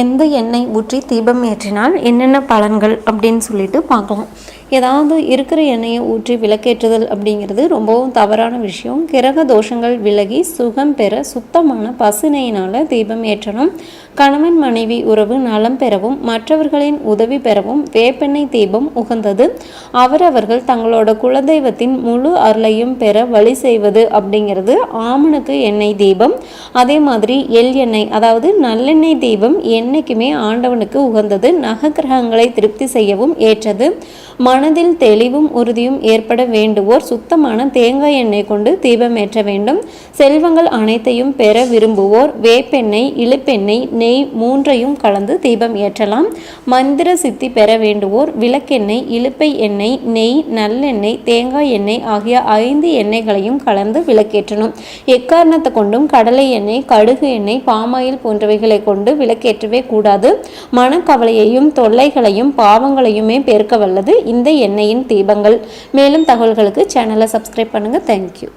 எந்த எண்ணெய் ஊற்றி தீபம் ஏற்றினால் என்னென்ன பலன்கள் அப்படின்னு சொல்லிட்டு பார்க்கலாம். ஏதாவது இருக்கிற எண்ணெயை ஊற்றி விளக்கேற்றுதல் அப்படிங்கிறது ரொம்பவும் தவறான விஷயம். கிரக தோஷங்கள் விலகி சுகம் பெற சுத்தமான பசுனையினால் தீபம் ஏற்றணும். கணவன் மனைவி உறவு நலம் பெறவும் மற்றவர்களின் உதவி பெறவும் வேப்பெண்ணெய் தீபம் உகந்தது. அவரவர்கள் தங்களோட குலதெய்வத்தின் முழு அருளையும் பெற வழி செய்வது அப்படிங்கிறது ஆமனுக்கு எண்ணெய் தீபம். அதே மாதிரி எள் எண்ணெய் அதாவது நல்லெண்ணெய் தீபம் என்றைக்குமே ஆண்டவனுக்கு உகந்தது நகக்கிரகங்களை திருப்தி செய்யவும் ஏற்றது. மனதில் தெளிவும் உறுதியும் ஏற்பட வேண்டுவோர் சுத்தமான தேங்காய் எண்ணெய் கொண்டு தீபம் ஏற்ற வேண்டும். செல்வங்கள் அனைத்தையும் பெற விரும்புவோர் வேப்பெண்ணெய் இழுப்பெண்ணெய் நெய் மூன்றையும் கலந்து தீபம் ஏற்றலாம். மந்திர சித்தி பெற வேண்டுவோர் விளக்கெண்ணெய் இழுப்பை எண்ணெய் நெய் நல்லெண்ணெய் தேங்காய் எண்ணெய் ஆகிய ஐந்து எண்ணெய்களையும் கலந்து விளக்கேற்றணும். எக்காரணத்தை கொண்டும் கடலை எண்ணெய் கடுகு எண்ணெய் பாமாயில் போன்றவைகளை கொண்டு விளக்கேற்ற விளக்கேற்றவே கூடாது. மனக்கவலையையும் தொல்லைகளையும் பாவங்களையுமே பெருக்க வல்லது இந்த எண்ணெயின் தீபங்கள். மேலும் தகவல்களுக்கு சேனலை சப்ஸ்கிரைப் பண்ணுங்கள் தேங்க்யூ